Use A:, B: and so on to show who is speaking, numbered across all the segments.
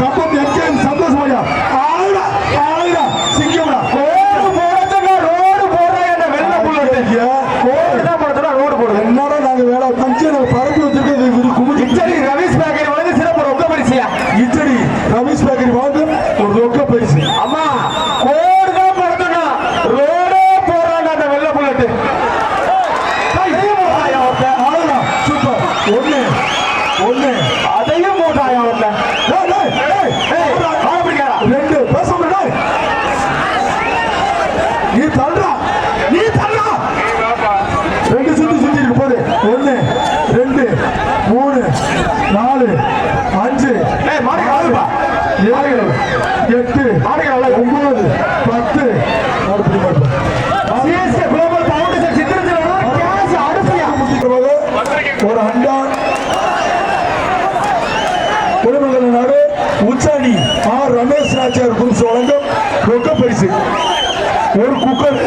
A: கம்பம் MKM சந்தோஷமையா ஆளுடா ஆளுடா சிங்கம்டா
B: ரோடு போடுறதுன்னா ரோடு போடுறா என்ன வெள்ள புல்லட் ரோடு தான் ரோடு போடுது
A: என்னடா நாங்க வேலை பஞ்சு பரப்பி வச்சிருக்கிறது இவரு குமிச்சு
B: இச்சடி ரமேஷ் பேக்கரி வந்து சிறப்பு ரொம்ப பரிசியா
A: இச்சடி ரமேஷ் பேக்கரி வாங்க ஒரு ரொக்க பரிசு
B: அம்மா கோடு தான் போடுறதுன்னா ரோடே போடுறாங்க அந்த வெள்ள புல்லட்
A: ஆளுடா சூப்பர் ஒண்ணு ஒண்ணு
B: அதையும் போட்டாயா ஒருத்தன்
A: டேய், டேய், டேய்,
B: ஏய்,
A: டேய்,
B: ஆள் பிடிக்காதா?
A: ரெண்டு பேச டேய் நீ தள்ளுடா. நீ தள்ளுடா. ரெண்டு சுத்தி சுத்தி இருக்கு போது ஒண்ணு ரெண்டு மூணு நாலு அஞ்சு. ஏழு எட்டு ஒன்பது பத்து. ஒரு அண்டா. குடும்பங்கள் நாடு உச்சாணி ஆர் ரமேஷ் நாச்சியார் குரூப்ஸ் வழங்கும் ரொக்க பரிசு ஒரு குக்கர்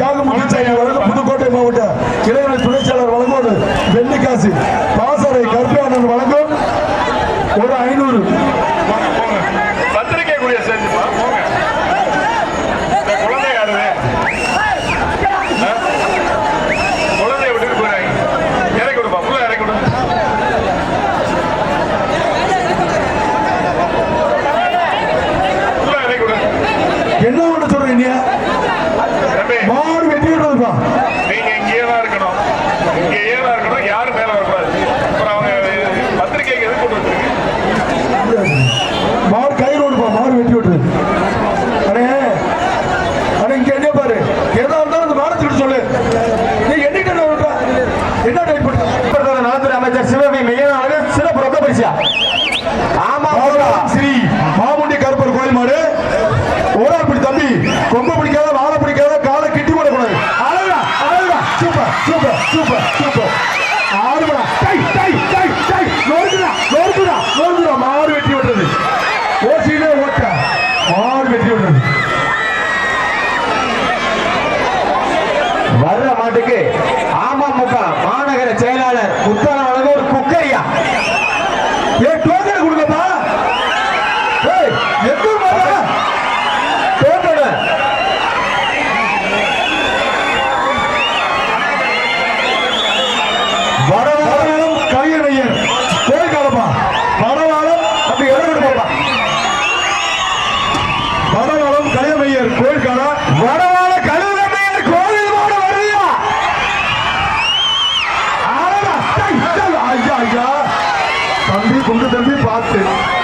A: தியாகம் புதுக்கோட்டை மாவட்ட இளைஞர்
B: நலத்துறை அமைச்சர் சிவகங்கை மெய்யனாக சிறப்பு ரொக்க பரிசியா ஆமா
A: ஸ்ரீ மாமுண்டி கருப்பர் கோயில் மாடு. பிடி தம்பி. கொம்ப பிடிக்காத வாழை பிடிக்காத காலை கிட்டி போடக்கூடாது அழகா அழகா super super super super. the day कुंडल भी पास थे।